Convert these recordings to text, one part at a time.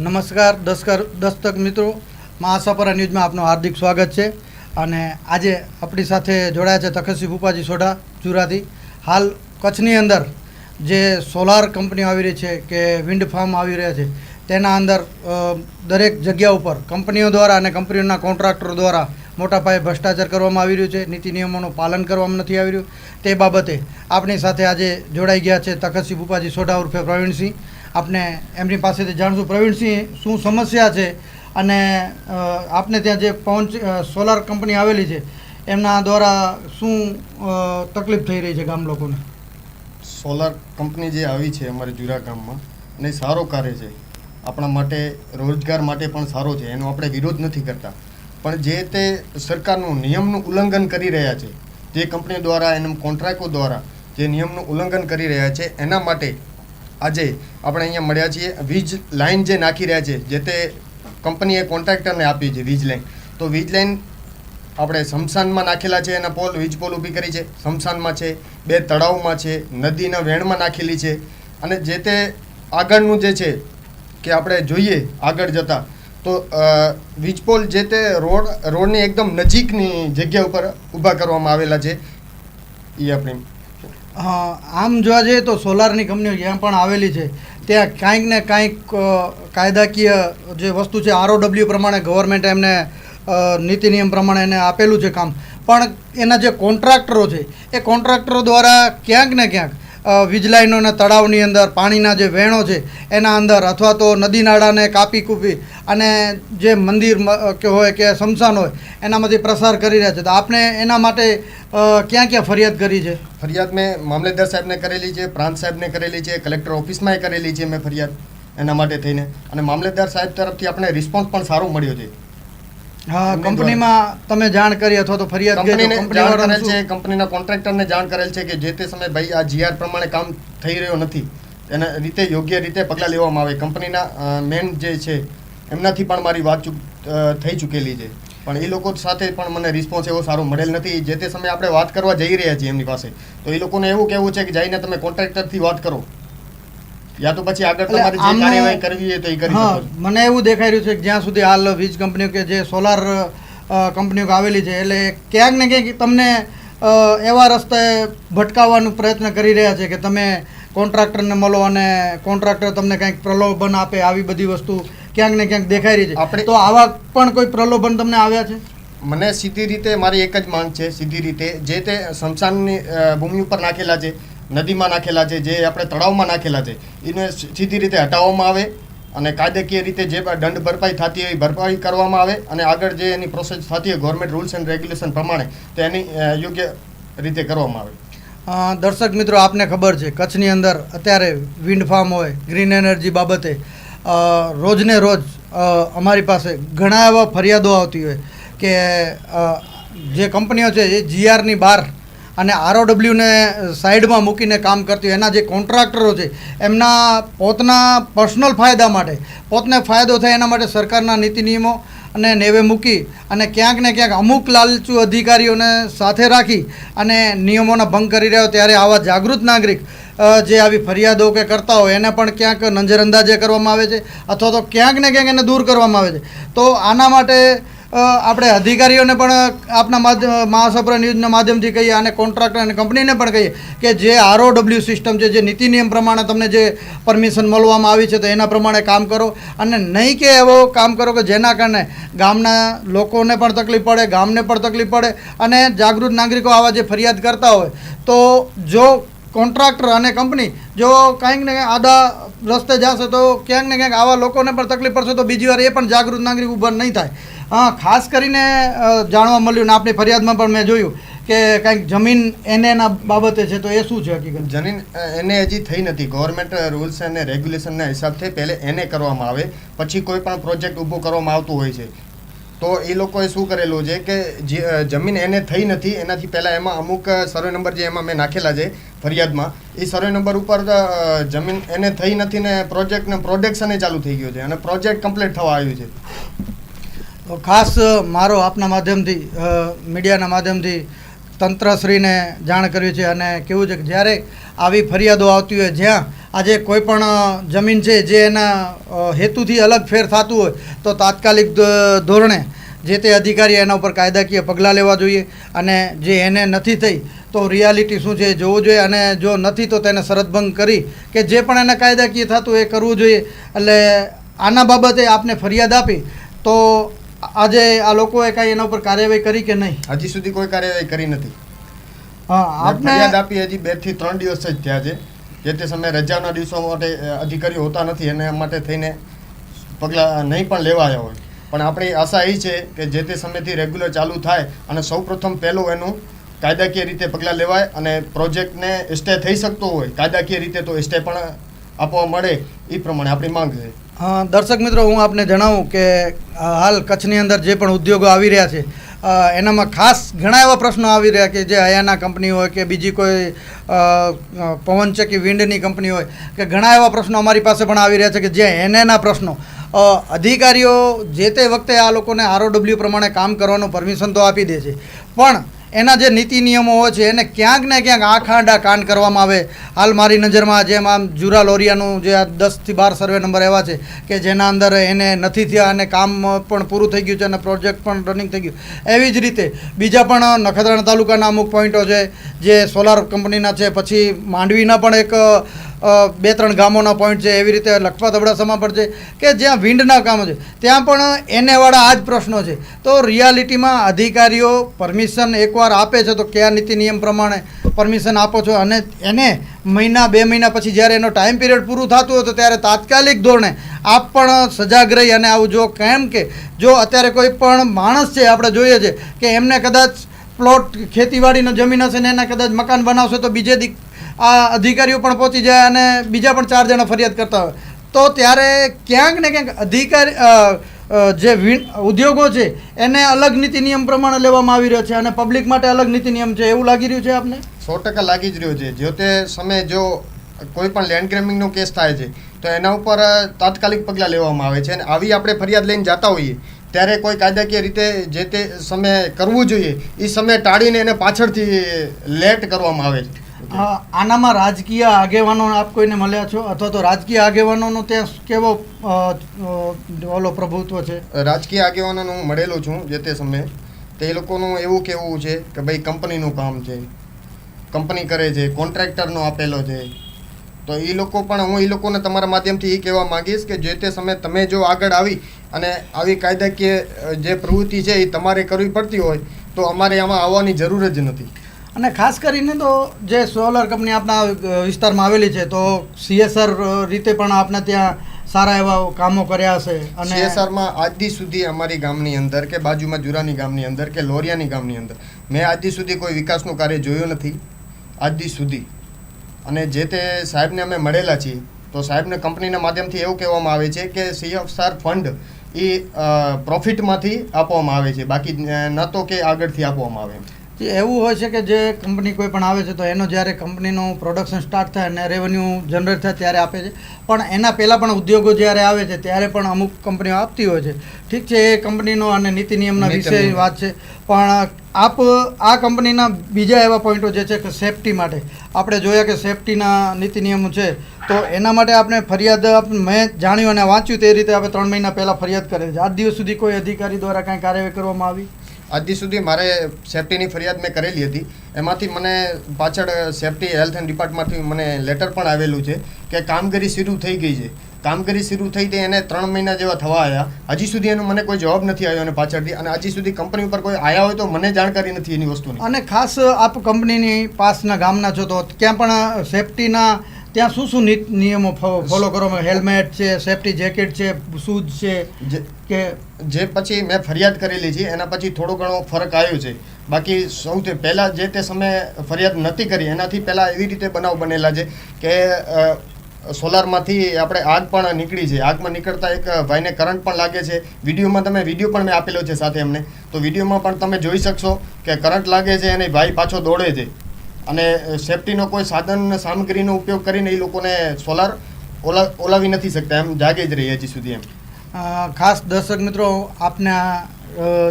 નમસ્કાર દસ્કર દસ્તક મિત્રો, મહાસાપરા ન્યૂઝમાં આપનું હાર્દિક સ્વાગત છે. અને આજે આપણી સાથે જોડાયા છે તખસી ભૂપાજી સોઢા, જુરાથી. હાલ કચ્છની અંદર જે સોલાર કંપનીઓ આવી રહી છે કે વિન્ડ ફાર્મ આવી રહ્યા છે, તેના અંદર દરેક જગ્યા ઉપર કંપનીઓ દ્વારા અને કંપનીઓના કોન્ટ્રાક્ટરો દ્વારા મોટા પાયે ભ્રષ્ટાચાર કરવામાં આવી રહ્યું છે. નીતિ નિયમોનું પાલન કરવામાં નથી આવી રહ્યું. તે બાબતે આપણી સાથે આજે જોડાઈ ગયા છે તખતસિંહ ભૂપાજી સોઢા ઉર્ફે પ્રવીણસિંહ. આપણે એમની પાસેથી જાણશું. પ્રવીણસિંહ, શું સમસ્યા છે? અને આપને ત્યાં જે પવન સોલાર કંપની આવેલી છે, એમના દ્વારા શું તકલીફ થઈ રહી છે ગામ લોકોને? સોલાર કંપની જે આવી છે અમારે જુરા ગામમાં, અને સારો કાર્ય છે. આપણા માટે, રોજગાર માટે પણ સારો છે. એનો આપણે વિરોધ નથી કરતા. પણ જે તે સરકારનું નિયમનું ઉલ્લંઘન કરી રહ્યા છે જે કંપનીઓ દ્વારા, એના કોન્ટ્રાક્ટો દ્વારા, જે નિયમનું ઉલ્લંઘન કરી રહ્યા છે, એના માટે આજે આપણે અહીંયા મળ્યા છીએ. વીજ લાઇન જે નાખી રહ્યા છે, જે તે કંપનીએ કોન્ટ્રાક્ટરને આપી છે, વીજ લાઇન તો વીજ લાઈન આપણે શમશાનમાં નાખેલા છે, એના પોલ, વીજ પોલ ઊભી કરી છે. શમશાનમાં છે, બે તળાવમાં છે, નદીના વેણમાં નાખેલી છે. અને જે તે આગળનું જે છે, કે આપણે જોઈએ આગળ જતાં, તો વીજ પોલ જે તે રોડ, રોડની એકદમ નજીકની જગ્યા ઉપર ઊભા કરવામાં આવેલા છે. એ આપણી આમ જોવા જઈએ તો સોલારની કંપનીઓ જ્યાં પણ આવેલી છે, ત્યાં કાંઈક ને કાંઈક કાયદાકીય જે વસ્તુ છે, આરઓડબ્લ્યુ પ્રમાણે ગવર્મેન્ટ એમને નીતિ નિયમ પ્રમાણે એને આપેલું છે કામ. પણ એના જે કોન્ટ્રાક્ટરો છે, એ કોન્ટ્રાક્ટરો દ્વારા ક્યાંક ને ક્યાંક અ, વીજ લાઈનોના તળાવની અંદર પાણીના જે વેણો છે એના અંદર અથવા તો નદી નાળાને કાપી કૂપી અને જે મંદિર કે હોય કે સ્મશાન હોય એનામાંથી પ્રસાર કરી રહ્યા છે. તો આપને એના માટે ક્યાં ક્યાં ફરિયાદ કરી છે? ફરિયાદ મેં મામલેદાર સાહેબને કરેલી છે પ્રાંત સાહેબને કરેલી છે કલેક્ટર ઓફિસમાંય કરેલી છે મેં ફરિયાદ એના માટે થઈને. અને મામલેદાર સાહેબ તરફથી આપણે રિસ્પોન્સ પણ સારો મળ્યો છે. હા કંપનીમાં તમે જાણ કરી અથવા તો ફરિયાદ કંપનીને જાણ કરેલ છે કંપનીના કોન્ટ્રાક્ટરને જાણ કરેલ છે કે જે તે સમયે ભાઈ આ જીઆર પ્રમાણે કામ થઈ રહ્યો નથી એના રીતે યોગ્ય રીતે પગલાં લેવામાં આવે. કંપનીના મેન જે છે એમનાથી પણ મારી વાત ચૂક અ, થઈ ચૂકેલી છે. પણ એ લોકો સાથે પણ મને રિસ્પોન્સ એવો સારો મળેલ નથી. જે તે સમયે આપણે વાત કરવા જઈ રહ્યા છીએ એમની પાસે તો એ લોકોને એવું કહેવું છે કે જઈને તમે કોન્ટ્રાક્ટરથી વાત કરો. યા તો પછી આગળ તમારી જે કાર્યવાહી કરવી હોય તો એ કરી શકો મને એવું દેખાઈ રહ્યું છે કે જ્યાં સુધી હાલ વીજ કંપનીઓ કે જે સોલાર કંપનીઓ આવેલી છે એટલે ક્યાંક ને ક્યાંક તમને એવા રસ્તે ભટકાવવાનો પ્રયત્ન કરી રહ્યા છે કે તમે કોન્ટ્રાક્ટરને મળો અને કોન્ટ્રાક્ટર તમને કંઈક પ્રલોભન આપે આવી બધી વસ્તુ ક્યાંક ને ક્યાંક દેખાઈ રહી છે. આપણે- તો આવા પણ કોઈ પ્રલોભન તમને આવ્યા છે? મને સીધી રીતે મારી એક જ માંગ છે સીધી રીતે જે તે શમશાનની ભૂમિ ઉપર નાખેલા છે નદીમાં નાખેલા છે, જે આપણે તળાવમાં નાખેલા છે, એને સીધી રીતે હટાવવામાં આવે અને કાયદાકીય રીતે જે દંડ ભરપાઈ થતી હોય ભરપાઈ કરવામાં આવે અને આગળ જે એની પ્રોસેસ થતી હોય ગવર્મેન્ટ રૂલ્સ એન્ડ રેગ્યુલેશન પ્રમાણે તો એની યોગ્ય રીતે કરવામાં આવે. દર્શક મિત્રો, આપને ખબર છે, કચ્છની અંદર અત્યારે વિન્ડ ફાર્મ હોય ગ્રીન એનર્જી બાબતે રોજને રોજ અમારી પાસે ઘણા એવા ફરિયાદો આવતી હોય કે જે કંપનીઓ છે એ જીઆરની બહાર અને આરઓડબ્લ્યુને સાઈડમાં મૂકીને કામ કરતી હોય, એના જે કોન્ટ્રાક્ટરો છે, એમના પોતના પર્સનલ ફાયદા માટે, પોતને ફાયદો થાય એના માટે સરકારના નીતિ નિયમો અને નેવે મૂકી અને ક્યાંક ને ક્યાંક અમુક લાલચુ અધિકારીઓને સાથે રાખી અને નિયમોના ભંગ કરી રહ્યો ત્યારે આવા જાગૃત નાગરિક જે આવી ફરિયાદો કે કરતા હોય, એને પણ ક્યાંક નજરઅંદાજે કરવામાં આવે છે અથવા તો ક્યાંક ને ક્યાંક એને દૂર કરવામાં આવે છે. તો આના માટે આપણે અધિકારીઓને પણ આપના માધ્યમ ન્યૂઝના માધ્યમથી કહીએ અને કોન્ટ્રાક્ટર અને કંપનીને પણ કહીએ કે જે આરઓડબ્લ્યુ સિસ્ટમ છે, જે નીતિ નિયમ પ્રમાણે તમને જે પરમિશન મળવામાં આવી છે, તો એના પ્રમાણે કામ કરો. અને નહીં કે એવો કામ કરો કે જેના કારણે ગામના લોકોને પણ તકલીફ પડે, ગામને પણ તકલીફ પડે અને જાગૃત નાગરિકો આવા જે ફરિયાદ કરતા હોય, તો જો કોન્ટ્રાક્ટર અને કંપની જો કાંઈક ને આડા રસ્તે જશે તો ક્યાંક ને ક્યાંક આવા લોકોને પણ તકલીફ પડશે, તો બીજી વાર એ પણ જાગૃત નાગરિક ઊભા નહીં થાય. હા, ખાસ કરીને જાણવા મળ્યું ને આપણી ફરિયાદમાં પણ મેં જોયું કે કંઈક જમીન એનેના બાબતે છે, તો એ શું છે હકીકત? જમીન એને હજી થઈ નથી. ગવર્મેન્ટ રૂલ્સ અને રેગ્યુલેશનના હિસાબથી પહેલે એને કરવામાં આવે. પછી કોઈ પણ પ્રોજેક્ટ ઊભો કરવામાં આવતું હોય છે. તો એ લોકોએ શું કરેલું છે કે જમીન એને થઈ નથી, એનાથી પહેલાં એમાં અમુક સર્વે નંબર જે એમાં મેં નાખેલા છે ફરિયાદમાં, એ સર્વે નંબર ઉપર જમીન એને થઈ નથી ને પ્રોજેક્ટને પ્રોડક્શન ચાલુ થઈ ગયું છે. અને પ્રોજેક્ટ કમ્પ્લીટ થવા આવ્યું છે. ખાસ મારો આપના માધ્યમથી મીડિયાના માધ્યમથી તંત્રશ્રીને જાણ કરવી છે અને કેવું છે કે જ્યારે આવી ફરિયાદો આવતી હોય, જ્યાં આજે કોઈ પણ જમીન છે જે એના હેતુથી અલગ ફેર થતું હોય, તો તાત્કાલિક ધોરણે જે તે અધિકારી એના ઉપર કાયદાકીય પગલાં લેવા જોઈએ અને જે એને નથી થઈ, તો રિયાલિટી શું છે જોવું જોઈએ અને જો નથી, તો તેને શરતભંગ કરી કે જે પણ એને કાયદાકીય થતું એ કરવું જોઈએ. એટલે આના બાબતે આપને ફરિયાદ આપી, તો આજે આ લોકોએ કાંઈ એના ઉપર કાર્યવાહી કરી કે નહીં? હજી સુધી કોઈ કાર્યવાહી કરી નથી. આપને ફરિયાદ આપી હજી બેથી ત્રણ દિવસ જ થયા છે. જે તે સમયે રજાના દિવસો માટે અધિકારીઓ હોતા નથી એના માટે થઈને પગલાં નહીં પણ લેવાયા હોય. પણ આપણી આશા એ છે કે જે તે સમયથી રેગ્યુલર ચાલુ થાય અને સૌપ્રથમ પહેલું એનું કાયદાકીય રીતે પગલાં લેવાય અને પ્રોજેક્ટને સ્ટે થઈ શકતો હોય કાયદાકીય રીતે તો સ્ટે પણ આપવા મળે એ પ્રમાણે આપણી માંગ છે. દર્શક મિત્રો, હું આપને જણાવું કે હાલ કચ્છની અંદર જે પણ ઉદ્યોગો આવી રહ્યા છે એનામાં ખાસ ઘણા એવા પ્રશ્નો આવી રહ્યા કે જે હયાના કંપની હોય કે બીજી કોઈ પવનચક્કી વિન્ડની કંપની હોય, કે ઘણા એવા પ્રશ્નો અમારી પાસે પણ આવી રહ્યા છે કે જે એનેના પ્રશ્નો. અધિકારીઓ જે તે વખતે આ લોકોને આરઓડબ્લ્યુ પ્રમાણે કામ કરવાનું પરમિશન તો આપી દે છે. પણ એના જે નીતિ નિયમો હોય છે, એને ક્યાંક ને ક્યાંક આખાંડા કાંડ કરવામાં આવે. હાલ મારી નજરમાં જેમ આમ જુરા લોરિયાનું જે આ દસથી બાર સર્વે નંબર એવા છે કે જેના અંદર એને નથી થયા અને કામ પણ પૂરું થઈ ગયું છે અને પ્રોજેક્ટ પણ રનિંગ થઈ ગયું. એવી જ રીતે બીજા પણ નખત્રાણા તાલુકાના અમુક પોઈન્ટો છે, જે સોલાર કંપનીના છે, પછી માંડવીના પણ એક બે ત્રણ ગામોના પોઈન્ટ છે, એવી રીતે લખપત અબડાસામાં પણ છે કે જ્યાં વિન્ડના કામો છે, ત્યાં પણ એનેવાળા આ જ પ્રશ્નો છે. તો રિયાલિટીમાં અધિકારીઓ પરમિશન એકવાર આપે છે, તો કયા નીતિ નિયમ પ્રમાણે પરમિશન આપો છો? અને એને મહિના, બે મહિના પછી જ્યારે એનો ટાઈમ પિરિયડ પૂરું થતું હતું ત્યારે તાત્કાલિક ધોરણે આપ પણ સજાગ રહી અને આવું જો કેમ કે જો અત્યારે કોઈ પણ માણસ છે, આપણે જોઈએ છે કે એમને કદાચ પ્લોટ ખેતીવાડીનો જમીન હશે ને એના કદાચ મકાન બનાવશે, તો બીજે આ અધિકારીઓ પણ પહોંચી જાય અને બીજા પણ ચાર જણા ફરિયાદ કરતા હોય. તો ત્યારે ક્યાંક ને ક્યાંક અધિકારી જે ઉદ્યોગો છે, એને અલગ નીતિ નિયમ પ્રમાણે લેવામાં આવી રહ્યો છે અને પબ્લિક માટે અલગ નીતિ નિયમ છે. એવું લાગી રહ્યું છે આપને? સો ટકા લાગી જ રહ્યું છે. જો તે સમયે જો કોઈ પણ લેન્ડ ગ્રેમિંગનો કેસ થાય છે, તો એના ઉપર તાત્કાલિક પગલાં લેવામાં આવે છે અને આવી આપણે ફરિયાદ લઈને જતા હોઈએ, ત્યારે કોઈ કાયદાકીય રીતે જે તે સમયે કરવું જોઈએ એ સમય ટાળીને એને પાછળથી લેટ કરવામાં આવે છે. આનામાં રાજકીય આગેવાનો આપ કોઈને મળ્યા છો? અથવા તો રાજકીય આગેવાનોનો ત્યાં કેવો ઓલો પ્રભુત્વ છે? રાજકીય આગેવાનોને મળેલો છું જે તે સમયે. તે લોકોનું એવું કહેવું છે કે ભાઈ કંપનીનું કામ છે. કંપની કરે છે, કોન્ટ્રાક્ટરનો આપેલો છે. તો એ લોકો પણ હું એ લોકોને તમારા માધ્યમથી એ કહેવા માંગીશ કે જે તે સમયે તમે જો આગળ આવી અને આવી કાયદાકીય જે પ્રવૃત્તિ છે એ તમારે કરવી પડતી હોય, તો અમારે આમાં આવવાની જરૂર જ નથી. અને ખાસ કરીને તો જે સોલર કંપની આપણા વિસ્તારમાં આવેલી છે, તો સીએસઆર રીતે પણ આપણે ત્યાં સારા એવા કામો કર્યા હશે અને સીએસઆરમાં આજથી સુધી અમારી ગામની અંદર કે બાજુમાં જુરાની ગામની અંદર કે લોરિયાની ગામની અંદર મેં આજથી સુધી કોઈ વિકાસનું કાર્ય જોયું નથી. આજથી સુધી. અને જે તે સાહેબને અમે મળેલા છીએ, તો સાહેબને કંપનીના માધ્યમથી એવું કહેવામાં આવે છે કે સીએફસાર ફંડ એ પ્રોફિટમાંથી આપવામાં આવે છે, બાકી ન તો કે આગળથી આપવામાં આવે એવું હોય છે કે જે કંપની કોઈ પણ આવે છે તો એનો જ્યારે કંપનીનું પ્રોડક્શન સ્ટાર્ટ થાય અને રેવન્યુ જનરેટ થાય ત્યારે આપે છે. પણ એના પહેલાં પણ ઉદ્યોગો જ્યારે આવે છે ત્યારે પણ અમુક કંપનીઓ આપતી હોય છે. ઠીક છે એ કંપનીનો અને નીતિ નિયમના વિશે વાત છે પણ આપ આ કંપનીના બીજા એવા પોઈન્ટો જે છે કે સેફટી માટે. આપણે જોયા કે સેફટીના નીતિ નિયમો છે તો એના માટે આપણે ફરિયાદ મેં જાણ્યું અને વાંચ્યું તે રીતે આપણે ત્રણ મહિના પહેલાં ફરિયાદ કરેલી છે. આજ દિવસ સુધી કોઈ અધિકારી દ્વારા કાંઈ કાર્યવાહી કરવામાં આવી? દી સુધી મારે સેફટીની ફરિયાદ મેં કરેલી હતી. એમાંથી મને પાછળ સેફટી હેલ્થ એન્ડ ડિપાર્ટમેન્ટથી મને લેટર પણ આવેલું છે કે કામગીરી શરૂ થઈ ગઈ છે. કામગીરી શરૂ થઈ તે એને ત્રણ મહિના જેવા થવા આવ્યા હજી સુધી એનો મને કોઈ જવાબ નથી આવ્યો અને પાછળથી અને હજી સુધી કંપની ઉપર કોઈ આવ્યા હોય તો મને જાણકારી નથી એની વસ્તુની. અને ખાસ આપ કંપનીની પાસના ગામના છો તો ત્યાં પણ સેફટીના ત્યાં શું શું નિયમો ફોલો કરવામાં હેલ્મેટ છે સેફટી જેકેટ છે શૂઝ છે જે કે જે પછી મેં ફરિયાદ કરેલી છે એના પછી થોડો ઘણો ફરક આવ્યો છે. બાકી સૌથી પહેલાં જે તે સમયે ફરિયાદ નથી કરી એનાથી પહેલાં એવી રીતે બનાવ બનેલા છે કે સોલારમાંથી આપણે આગ પણ નીકળી છે. આગમાં નીકળતા એક ભાઈને કરંટ પણ લાગે છે. વિડીયોમાં તમે વીડિયો પણ મેં આપેલો છે સાથે એમને. તો વિડીયોમાં પણ તમે જોઈ શકશો કે કરંટ લાગે છે અને ભાઈ પાછો દોડે છે. અને સેફટીનો કોઈ સાધન સામગ્રીનો ઉપયોગ કરીને એ લોકોને સોલાર ઓલા, ઓલાવી નથી શકતા, એમ જાગે જ રહી હજી સુધી એમ. ખાસ દર્શક મિત્રો, આપને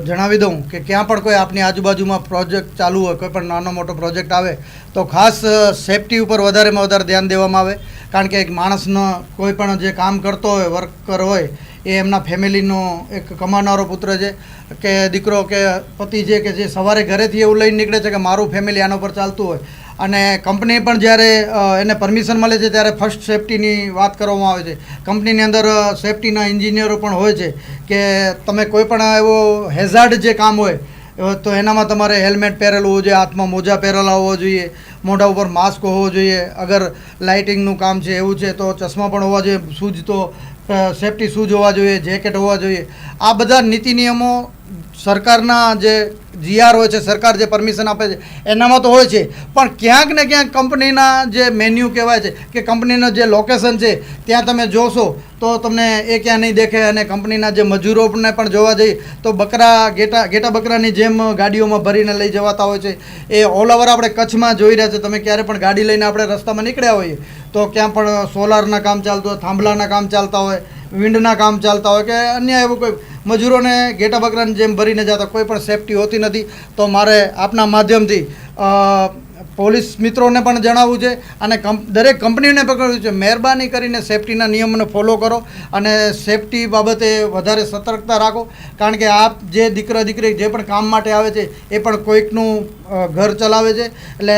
જણાવી દઉં કે ક્યાં પણ કોઈ આપની આજુબાજુમાં પ્રોજેક્ટ ચાલુ હોય, કોઈ પણ નાનો મોટો પ્રોજેક્ટ આવે, તો ખાસ સેફટી ઉપર વધારેમાં વધારે ધ્યાન દેવામાં આવે. કારણ કે એક માણસનો કોઈ પણ જે કામ કરતો હોય વર્કર હોય એ એમના ફેમિલીનો એક કમાનારો પુત્ર છે કે દીકરો કે પતિ છે કે જે સવારે ઘરેથી એવું લઈને નીકળે છે કે મારું ફેમિલી આના પર ચાલતું હોય. અને કંપની પણ જ્યારે એને પરમિશન મળે છે ત્યારે ફર્સ્ટ સેફટીની વાત કરવામાં આવે છે. કંપનીની અંદર સેફટીના એન્જિનિયરો પણ હોય છે કે તમે કોઈ પણ એવો હેઝાર્ડ જે કામ હોય તો એનામાં તમારે હેલ્મેટ પહેરેલું હોવું જોઈએ, હાથમાં મોજા પહેરેલા હોવો જોઈએ, મોઢા ઉપર માસ્ક હોવો જોઈએ. અગર લાઇટિંગનું કામ છે એવું છે તો ચશ્મા પણ હોવા જોઈએ શૂઝ તો સેફટી શૂઝ હોવા જોઈએ જેકેટ હોવા જોઈએ. આ બધા નીતિ નિયમો સરકારના જે જીઆર હોય છે, સરકાર જે પરમિશન આપે છે, એનામાં તો હોય છે. પણ ક્યાંક ને ક્યાંક કંપનીના જે મેન્યુ કહેવાય છે કે કંપનીનું જે લોકેશન છે, ત્યાં તમે જોશો તો તમને એ ક્યાં નહીં દેખે અને કંપનીના જે મજૂરોને પણ જોવા જઈએ તો બકરા ગેટા ગેટા બકરાની જેમ ગાડીઓમાં ભરીને લઈ જવાતા હોય છે. એ ઓલ ઓવર આપણે કચ્છમાં જોઈ રહ્યા છે. તમે ક્યારે પણ ગાડી લઈને આપણે રસ્તામાં નીકળ્યા હોઈએ તો ક્યાં પણ સોલારના કામ ચાલતું હોય, થાંભલાના કામ ચાલતા હોય વિન્ડના કામ ચાલતા હોય કે અન્ય એવું કોઈ મજૂરોને ઘેટા બકરાની જેમ ભરીને જતા, કોઈ પણ સેફટી હોતી નથી, તો મારે આપના માધ્યમથી પોલીસ મિત્રોને પણ જણાવવું છે અને દરેક કંપનીને પણ કહ્યું છે. મહેરબાની કરીને સેફટીના નિયમોને ફોલો કરો અને સેફટી બાબતે વધારે સતર્કતા રાખો. કારણ કે આપ જે દીકરા દીકરી જે પણ કામ માટે આવે છે, એ પણ કોઈકનું ઘર ચલાવે છે. એટલે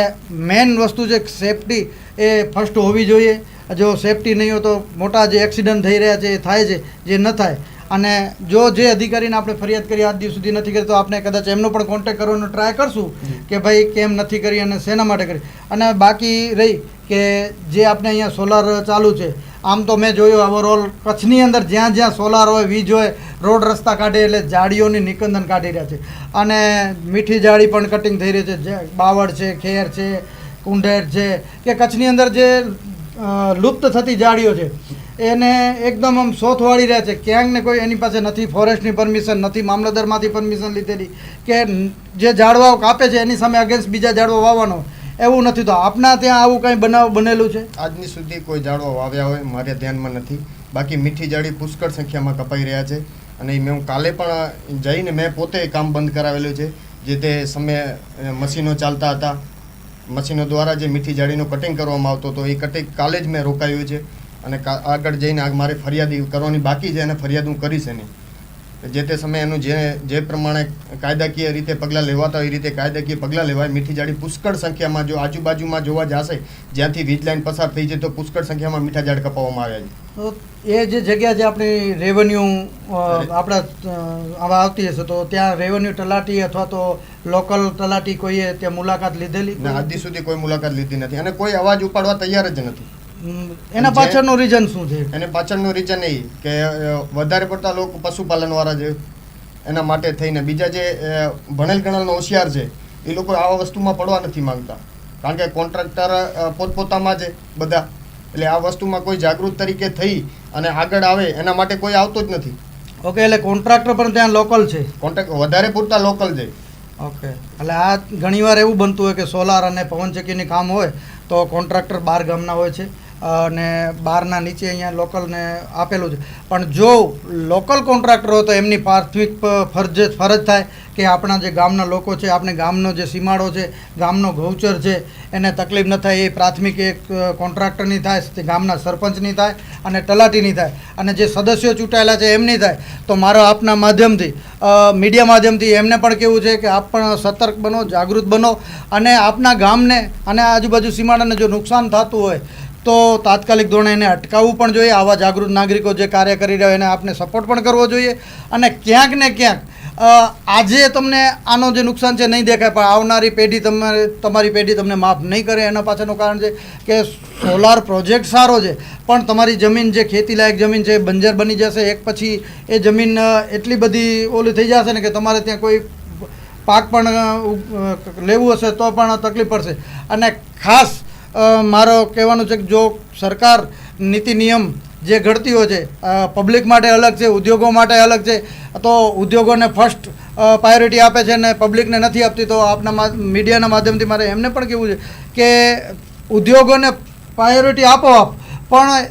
મેઇન વસ્તુ છે સેફટી એ ફર્સ્ટ હોવી જોઈએ. જો સેફટી નહીં હોય તો મોટા જે એક્સિડન્ટ થઈ રહ્યા છે, એ થાય છે. જે ન થાય અને જો જે અધિકારીને આપણે ફરિયાદ કરી આજ દિવસ સુધી નથી કરી, તો આપણે કદાચ એમનો પણ કોન્ટેક્ટ કરવાનો ટ્રાય કરશું કે ભાઈ કેમ નથી કરી અને શેના માટે કરી. અને બાકી રહી કે જે આપણે અહીંયા સોલાર ચાલુ છે, આમ તો મેં જોયું ઓવરઓલ કચ્છની અંદર જ્યાં જ્યાં સોલાર હોય, વીજ હોય, રોડ રસ્તા કાઢે એટલે જાડીઓની નિકંદન કાઢી રહ્યા છે. અને મીઠી જાળી પણ કટિંગ થઈ રહી છે બાવળ છે, ખેર છે, કુંઢેર છે, કે કચ્છની અંદર જે લુપ્ત થતી જાળીઓ છે એને એકદમ આમ શોથવાળી રહ્યા છે. ક્યાંક ને કોઈ એની પાસે નથી ફોરેસ્ટની પરમિશન નથી, મામલતદારમાંથી પરમિશન લીધેલી. કે જે ઝાડવાઓ કાપે છે, એની સામે અગેન્સ્ટ બીજા ઝાડવા વાવવાનો. એવું નથી તો આપના ત્યાં આવું કંઈ બનાવ બનેલું છે? આજની સુધી કોઈ ઝાડવા વાવ્યા હોય, મારે ધ્યાનમાં નથી. બાકી મીઠી જાળી પુષ્કળ સંખ્યામાં કપાઈ રહ્યા છે. અને મેં હું કાલે પણ જઈને મેં પોતે કામ બંધ કરાવેલું છે. જે તે સમયે મશીનો ચાલતા હતા. મશીનો દ્વારા જે મીઠી જાળીનું કટિંગ કરવામાં આવતો હતો, એ કટિંગ કાલે જ મેં રોકાયું છે. અને આગળ જઈને આ મારે ફરિયાદ કરવાની બાકી છે અને ફરિયાદ હું કરીશ એની. જે તે સમયે એનું જે જે પ્રમાણે કાયદાકીય રીતે પગલાં લેવાતા હોય એ રીતે કાયદાકીય પગલાં લેવાય. મીઠી જાળી પુષ્કળ સંખ્યામાં જો આજુબાજુમાં જોવા જશે જ્યાંથી વીજ લાઇન પસાર થઈ જાય તો પુષ્કળ સંખ્યામાં મીઠા ઝાડ કપાવવામાં આવ્યા છે. તો એ જે જગ્યા જે આપણી રેવન્યુ આપણા આવા આવતી હશે તો ત્યાં રેવન્યુ તલાટી અથવા તો લોકલ તલાટી કોઈએ ત્યાં મુલાકાત લીધેલી? હજી સુધી કોઈ મુલાકાત લીધી નથી. અને કોઈ અવાજ ઉપાડવા તૈયાર જ નથી. એના જે- પાછળનું રીઝન શું છે? એને પાછળનું રીઝન એ કે વધારે પડતા લોકો પશુપાલનવાળા છે એના માટે થઈને બીજા જે ભણેલ ગણેલનો હોશિયાર છે એ લોકો આવા વસ્તુમાં પડવા નથી માંગતા. કારણ કે કોન્ટ્રાક્ટર પોતપોતામાં છે બધા. એટલે આ વસ્તુમાં કોઈ જાગૃત તરીકે થઈ અને આગળ આવે એના માટે કોઈ આવતો જ નથી. ઓકે એટલે કોન્ટ્રાક્ટર પણ ત્યાં લોકલ છે? કોન્ટ્રાક્ટ વધારે પૂરતા લોકલ છે. ઓકે એટલે આ ઘણીવાર એવું બનતું હોય કે સોલાર અને પવનચક્કીની કામ હોય તો કોન્ટ્રાક્ટર બહાર ગામના હોય છે. અને બહારના નીચે અહીંયા લોકલને આપેલું છે. પણ જો લોકલ કોન્ટ્રાક્ટર હોય તો એમની પ્રાથમિક ફરજ ફરજ થાય કે આપણા જે ગામના લોકો છે આપણે ગામનો જે સીમાડો છે, ગામનો ગૌચર છે, એને તકલીફ ન થાય, એ પ્રાથમિક એક કોન્ટ્રાક્ટરની થાય ગામના સરપંચની થાય અને તલાટીની થાય અને જે સદસ્યો ચૂંટાયેલા છે એમની થાય. તો મારો આપના માધ્યમથી મીડિયા માધ્યમથી એમને પણ કેવું છે કે આપ પણ સતર્ક બનો, જાગૃત બનો અને આપના ગામને અને આજુબાજુ સીમાડાને જો નુકસાન થતું હોય તો તાત્કાલિક ધોરણે એને અટકાવવું પણ જોઈએ. આવા જાગૃત નાગરિકો જે કાર્ય કરી રહ્યા એને આપને સપોર્ટ પણ કરવો જોઈએ. અને ક્યાંક ને ક્યાંક આજે તમને આનો જે નુકસાન છે નહીં દેખાય, પણ આવનારી પેઢી તમારે તમારી પેઢી તમને માફ નહીં કરે. એના પાછળનું કારણ છે કે સોલાર પ્રોજેક્ટ સારો છે, પણ તમારી જમીન જે ખેતીલાયક જમીન છે બંજર બની જશે. એક પછી એ જમીન એટલી બધી ઓલી થઈ જશે ને કે તમારે ત્યાં કોઈ પાક પણ લેવું હશે તો પણ તકલીફ પડશે. અને ખાસ મારો કહેવાનું છે કે જો સરકાર નીતિ નિયમ જે ઘડતી હોય છે પબ્લિક માટે અલગ છે, ઉદ્યોગો માટે અલગ છે, તો ઉદ્યોગોને ફર્સ્ટ પ્રાયોરિટી આપે છે ને પબ્લિકને નથી આપતી, તો આપના મીડિયાના માધ્યમથી મારે એમને પણ કહેવું છે કે ઉદ્યોગોને પ્રાયોરિટી આપો આપ પણ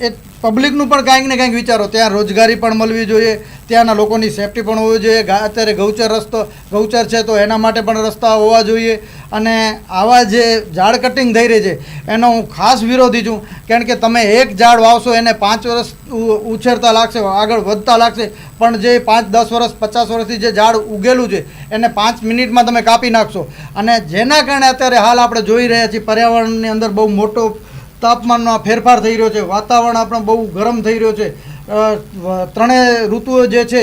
એ પબ્લિકનું પણ કાંઈક ને કાંઈક વિચારો. ત્યાં રોજગારી પણ મળવી જોઈએ, ત્યાંના લોકોની સેફટી પણ હોવી જોઈએ. અત્યારે ગૌચર રસ્તો, ગૌચર છે તો એના માટે પણ રસ્તા હોવા જોઈએ. અને આવા જે ઝાડ કટિંગ થઈ રહી છે, એનો હું ખાસ વિરોધી છું. કારણ કે તમે એક ઝાડ વાવશો, એને પાંચ વર્ષ ઉછેરતા લાગશે, આગળ વધતા લાગશે. પણ જે પાંચ, દસ વર્ષ, પચાસ વર્ષથી જે ઝાડ ઉગેલું છે, એને પાંચ મિનિટમાં તમે કાપી નાખશો. અને જેના કારણે અત્યારે હાલ આપણે જોઈ રહ્યા છીએ, પર્યાવરણની અંદર બહુ મોટો તાપમાનનો ફેરફાર થઈ રહ્યો છે. વાતાવરણ આપણો બહુ ગરમ થઈ રહ્યો છે. ત્રણેય ઋતુઓ જે છે,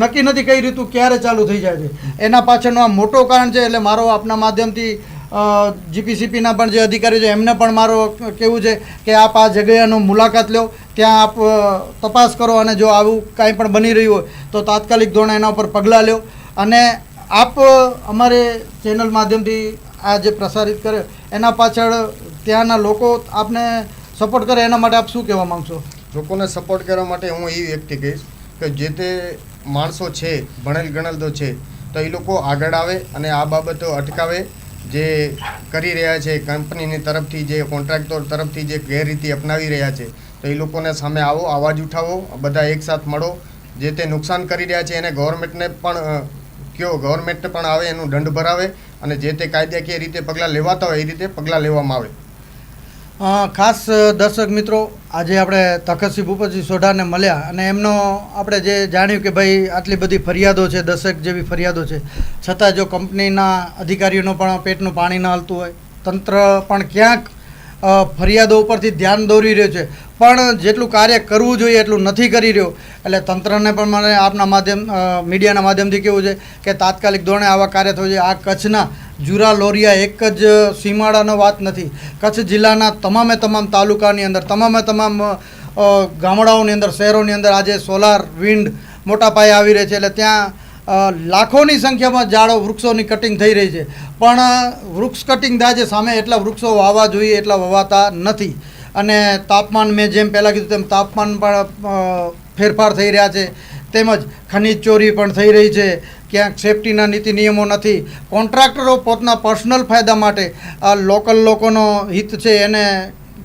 નક્કી નથી કઈ ઋતુ ક્યારે ચાલુ થઈ જાય છે. એના પાછળનું આ મોટો કારણ છે, એટલે મારો આપના માધ્યમથી જીપીસીપીના પણ જે અધિકારી છે, એમને પણ મારો કહેવું છે કે આપ આ જગ્યાનો મુલાકાત લો. ત્યાં આપ તપાસ કરો અને જો આવું કાંઈ પણ બની રહ્યું હોય, તો તાત્કાલિક ધોરણે એના ઉપર પગલાં લો. અને આપ અમારે ચેનલ માધ્યમથી આ જે પ્રસારિત કરે, એના પાછળ ત્યાંના લોકો આપને સપોર્ટ કરે, એના માટે આપ શું કહેવા માગશો? લોકોને સપોર્ટ કરવા માટે હું એ વ્યક્તિ કહીશ કે જે તે માણસો છે, ભણેલ ગણેલ તો છે, તો એ લોકો આગળ આવે અને આ બાબતો અટકાવે, જે કરી રહ્યા છે, કંપનીની તરફથી જે, કોન્ટ્રાક્ટર તરફથી જે ગેરરીતિ અપનાવી રહ્યા છે, તો એ લોકોને સામે આવો, અવાજ ઉઠાવો, બધા એકસાથ મળો, જે તે નુકસાન કરી રહ્યા છે, એને ગવર્મેન્ટને પણ કયો ગવર્મેન્ટને પણ આવે, એનું દંડ ભરાવે અને જે તે કાયદાકીય રીતે પગલાં લેવાતા હોય એ રીતે પગલાં લેવામાં આવે. ખાસ દર્શક મિત્રો, આજે આપણે તખતસિંહ ભૂપતસિંહ સોઢાને મળ્યા અને એમનો આપણે જે જાણ્યું કે ભાઈ આટલી બધી ફરિયાદો છે દશક જેવી ફરિયાદો છે, છતાં જો કંપનીના અધિકારીઓનો પણ પેટનું પાણી ન હાલતું હોય, તંત્ર પણ ક્યાંક ફરિયાદો ઉપરથી ધ્યાન દોરી રહ્યું છે. પણ જેટલું કાર્ય કરવું જોઈએ એટલું નથી કરી રહ્યો. એટલે તંત્રને પણ મને આપના માધ્યમ મીડિયાના માધ્યમથી કેવું છે કે તાત્કાલિક ધોરણે આવા કાર્ય થવું જોઈએ. આ કચ્છના જુરા લોરિયા એક જ સીમાડાનો વાત નથી. કચ્છ જિલ્લાના તમામે તમામ તાલુકાની અંદર, તમામે તમામ ગામડાઓની અંદર, શહેરોની અંદર આજે સોલાર, વિન્ડ મોટા પાયે આવી રહી છે. એટલે ત્યાં લાખોની સંખ્યામાં ઝાડો વૃક્ષોની કટિંગ થઈ રહી છે. પણ વૃક્ષ કટિંગ થાય છે સામે એટલા વૃક્ષો વાવવા જોઈએ એટલા વવાતા નથી. અને તાપમાન મેં જેમ પહેલાં કીધું તેમ તાપમાન પણ ફેરફાર થઈ રહ્યા છે. તેમજ ખનિજ ચોરી પણ થઈ રહી છે. ક્યાંક સેફટીના નીતિ નિયમો નથી. કોન્ટ્રાક્ટરો પોતાના પર્સનલ ફાયદા માટે આ લોકલ લોકોનો હિત છે એને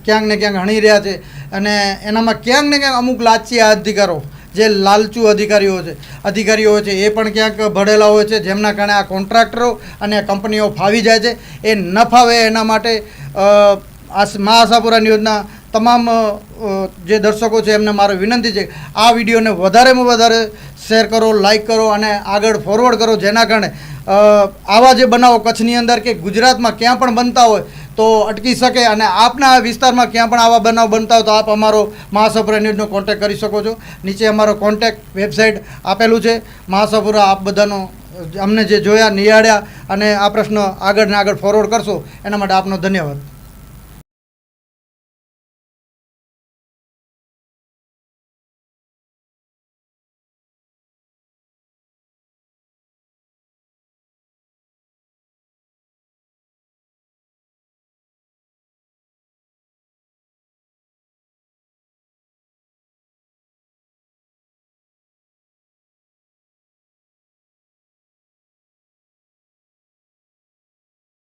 ક્યાંક ને ક્યાંક હણી રહ્યા છે. અને એનામાં ક્યાંક ને ક્યાંક અમુક લાચી અધિકારો, જે લાલચુ અધિકારીઓ છે અધિકારીઓ છે, એ પણ ક્યાંક ભળેલા હોય છે. જેમના કારણે આ કોન્ટ્રાક્ટરો અને કંપનીઓ ફાવી જાય છે. એ ન ફાવે એના માટે આ મહાસાપુરાની ન્યૂઝના તમામ જે દર્શકો છે એમને મારો વિનંતી છે આ વિડીયોને વધારેમાં વધારે શેર કરો લાઇક કરો અને આગળ ફોરવર્ડ કરો. જેના કારણે આવા જે બનાવો કચ્છની અંદર કે ગુજરાતમાં ક્યાં પણ બનતા હોય તો અટકી શકે અને આપના વિસ્તારમાં ક્યાં પણ આવા બનાવ બનતા હોય તો આપ અમારો મહાસપુરા ન્યૂઝનો કોન્ટેક્ટ કરી શકો છો. નીચે અમારો કોન્ટેક્ટ વેબસાઇટ આપેલું છે. મહાસપુરા આપ બધાનો અમને જે જોયા, નિહાળ્યા અને આ પ્રશ્ન આગળ ને આગળ ફોરવર્ડ કરશો, એના માટે આપનો ધન્યવાદ.